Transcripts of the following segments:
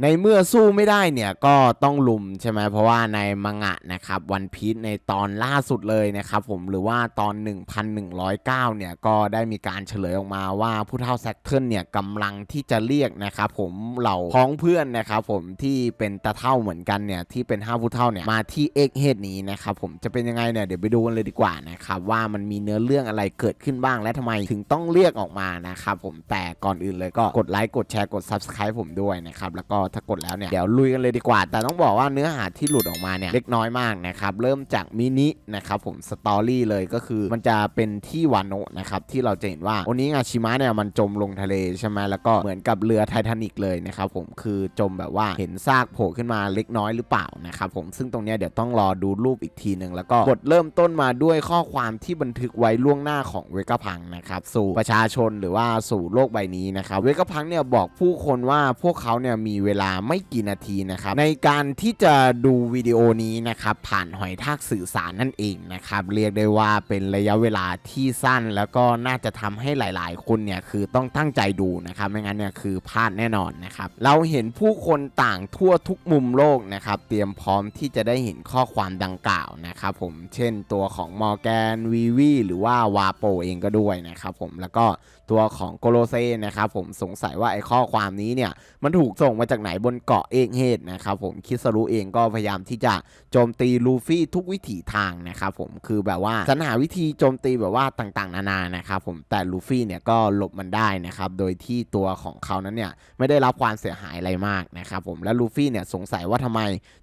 ในเมื่อสู้ไม่ได้เนี่ยก็ต้องลุมใช่ไหมเพราะว่าในมังงะนะครับวันพีชในตอนล่าสุดเลยนะครับผมหรือว่าตอน 1109 เนี่ยก็ได้มีการเฉลยออกมาว่าผู้เฒ่าแซคเทิลเนี่ยกำลังที่จะเรียกนะครับผมเหล่าพ้องเพื่อนนะครับผมที่เป็นตาเท่าเหมือนกันเนี่ยที่เป็นห้าผู้เฒ่าเนี่ยมาที่เอกเฮดนี้นะครับผมจะเป็นยังไงเนี่ยเดี๋ยวไปดูกันเลยดีกว่านะครับว่ามันมีเนื้อเรื่องอะไรเกิดขึ้นบ้าง และทำไมถึงต้องเรียกออกมานะครับผมแต่ก่อนอื่นเลยก็กดไลค์กดแชร์กด Subscribe ผมด้วยนะครับแล้วก็ถ้ากดแล้วเนี่ยเดี๋ยวลุยกันเลยดีกว่า แต่ต้องบอกว่าเนื้อหาที่หลุดออกมาเนี่ยเล็กน้อยมากนะครับเริ่มจากมินินะครับผมสตอรี่เลยก็คือมันจะเป็นที่วานโนะนะครับที่เราจะเห็นว่าโอนิงาชิมะเนี่ยมันจมลงทะเลใช่ไหมแล้วก็เหมือนกับเรือไททานิกเลยนะครับผมคือจมแบบว่าเห็นซากโผล่ขึ้นมาเล็กน้อยหรือเปล่านะครับผมซึ่งตรงเนี้ยเดี๋ยวต้องรอดูรูปอีกทีหนึ่งแล้วก็บทเริ่มต้นมาด้วยข้อความที่บันทึกไว้ล่วงหน้าของเวกพังนะครับสู่ประชาชนหรือว่าสู่โลกใบนี้นะครับเวกพังเนี่ยบอกผู้คนว่าพวกเขาเนี่ยมีเวลาไม่กี่นาทีนะครับในการที่จะดูวิดีโอนี้นะครับผ่านหอยทากสื่อสารนั่นเองนะครับเรียกได้ว่าเป็นระยะเวลาที่สั้น แล้วก็น่าจะทำให้หลาย ๆ คนเนี่ยคือต้องตั้งใจดูนะครับไม่งั้นเนี่ยคือพลาดแน่นอนนะครับเราเห็นผู้คนต่างทั่วทุกมุมโลกนะครับเตรียมพร้อมที่จะได้เห็นข้อความดังกล่าวนะครับผมเช่นตัวของมอร์แกนวีวีหรือว่าวาโปเองก็ด้วยนะครับผมแล้วก็ตัวของโกโลเซนะครับผมสงสัยว่าไอ้ข้อความนี้เนี่ยมันถูกส่งมาจากไหนบนเกาะเอกเฮดนะครับผมคิสรุเองก็พยายามที่จะโจมตีลูฟี่ทุกวิถีทางนะครับผมคือแบบว่าสรรหาวิธีโจมตีแบบว่าต่างๆ นานานะครับผมแต่ลูฟี่เนี่ยก็หลบมันได้นะครับโดยที่ตัวของเขานั้นเนี่ยไม่ได้รับความเสียหายอะไรมากนะครับผมและลูฟี่เนี่ยสงสัยว่าทำไม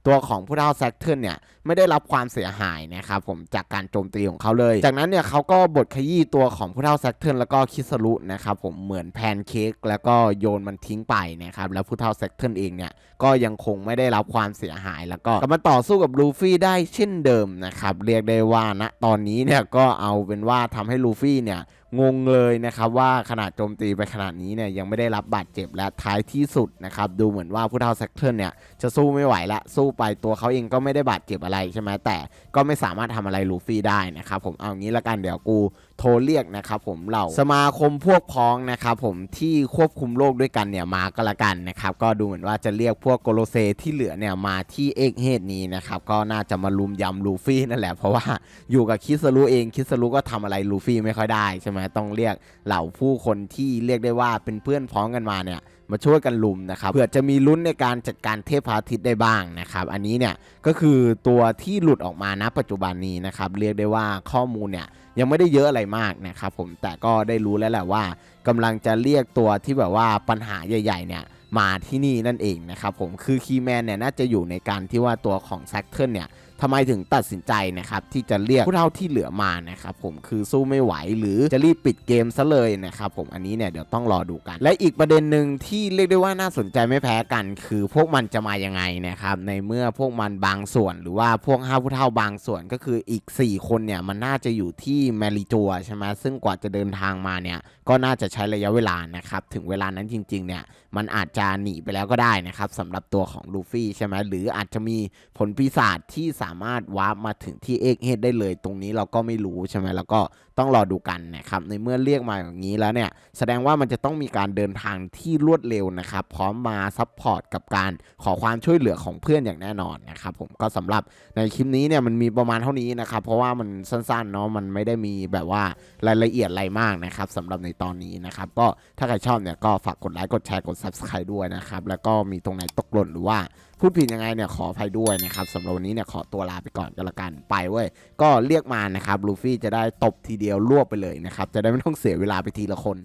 ตัวของผู้เฒ่าแซคเทิลเนี่ยไม่ได้รับความเสียหายนะครับผมจากการโจมตีของเขาเลย จากนั้นเนี่ยเขาก็บดขยี้ตัวของผู้เฒ่าแซคเทิลแล้วก็คิสรุนะครับผมเหมือนแพนเค้กแล้วก็โยนมันทิ้งไปนะครับแล้วผู้เฒ่าแซคเทิลเองเนี่ยก็ยังคงไม่ได้รับความเสียหายแล้วก็กลับมาต่อสู้กับลูฟี่ได้เช่นเดิมนะครับเรียกได้ว่าณตอนนี้เนี่ยก็เอาเป็นว่าทำให้ลูฟี่เนี่ยงงเลยนะครับว่าขนาดโจมตีไปขนาดนี้เนี่ยยังไม่ได้รับบาดเจ็บและท้ายที่สุดนะครับดูเหมือนว่าผู้เฒ่าแซคเทิลเนี่ยจะสู้ไม่ไหวละสู้ไปตัวเขาเองก็ไม่ได้บาดเจ็บอะไรใช่ไหมแต่ก็ไม่สามารถทำอะไรลูฟี่ได้นะครับผมเอางี้ละกันเดี๋ยวกู โทรเรียกนะครับผมเหล่าสมาคมพวกพ้องนะครับผมที่ควบคุมโลกด้วยกันเนี่ยมาก็ละกันนะครับก็ดูเหมือนว่าจะเรียกพวกโกโลเซที่เหลือเนี่ยมาที่เอกเฮดนี้นะครับก็น่าจะมาลุมยำลูฟี่นั่นแหละเพราะว่าอยู่กับคิสรุเองคิสรุก็ทำอะไรลูฟี่ไม่ค่อยได้ใช่ไหมต้องเรียกเหล่าผู้คนที่เรียกได้ว่าเป็นเพื่อนพ้องกันมาเนี่ยมาช่วยกันลุมนะครับเผื่อจะมีลุ้นในการจัดการเทพพระอาทิตย์ได้บ้างนะครับ อันนี้เนี่ยก็คือตัวที่หลุดออกมาณปัจจุบันนี้นะครับเรียกได้ว่าข้อมูลเนี่ยยังไม่ได้เยอะอะไรมากนะครับผมแต่ก็ได้รู้แล้วแหละว่ากำลังจะเรียกตัวที่แบบว่าปัญหาใหญ่ ๆ เนี่ยมาที่นี่นั่นเองนะครับผมคือคีแมนเนี่ยน่าจะอยู่ในการที่ว่าตัวของแซคเทิลเนี่ย ทำไมถึงตัดสินใจนะครับที่จะเรียกผู้เท่าที่เหลือมานะครับผมคือสู้ไม่ไหวหรือจะรีบปิดเกมซะเลยนะครับผมอันนี้เนี่ยเดี๋ยวต้องรอดูกัน และอีกประเด็นหนึ่งที่เรียกได้ว่าน่าสนใจไม่แพ้กัน คือพวกมันจะมายังไงนะครับในเมื่อพวกมันบางส่วน หรือว่าพวกห้าผู้เท่าบางส่วนก็คืออีก 4 คนเนี่ยมันน่าจะอยู่ที่แมริจัวใช่ไหมซึ่งกว่าจะเดินทางมาเนี่ยก็น่าจะใช้ระยะเวลานะครับถึงเวลานั้นจริงๆเนี่ยมันอาจจะหนีไปแล้วก็ได้นะครับสำหรับตัวของลูฟี่ใช่ไหมหรืออาจจะมีผลปีศาจที่สาามารถวาร์ปมาถึงที่เอกเฮดได้เลย ตรงนี้เราก็ไม่รู้ใช่ไหมแล้วก็ต้องรอดูกันนะครับในเมื่อเรียกมาอย่างนี้แล้วเนี่ยแสดงว่ามันจะต้องมีการเดินทางที่รวดเร็วนะครับพร้อมมาซัพพอร์ตกับการขอความช่วยเหลือของเพื่อนอย่างแน่นอนนะครับผมก็สำหรับในคลิปนี้เนี่ยมันมีประมาณเท่านี้นะครับเพราะว่ามันสั้นๆเนาะมันไม่ได้มีแบบว่ารายละเอียดอะไรมากนะครับสำหรับในตอนนี้นะครับก็ถ้าใครชอบเนี่ยก็ฝากกดไลค์กดแชร์กด subscribe ด้วยนะครับแล้วก็มีตรงไหนตกหล่นหรือว่าพูดผิดยังไงเนี่ยขออภัยด้วยนะครับสำหรับวันนี้เนี่ยขอตัวลาไปก่อนก็แล้วกันไปเว้ยก็เรียกมานะครับลูฟี่จะได้ตบทีเดียวรวบไปเลยนะครับจะได้ไม่ต้องเสียเวลาไปทีละคน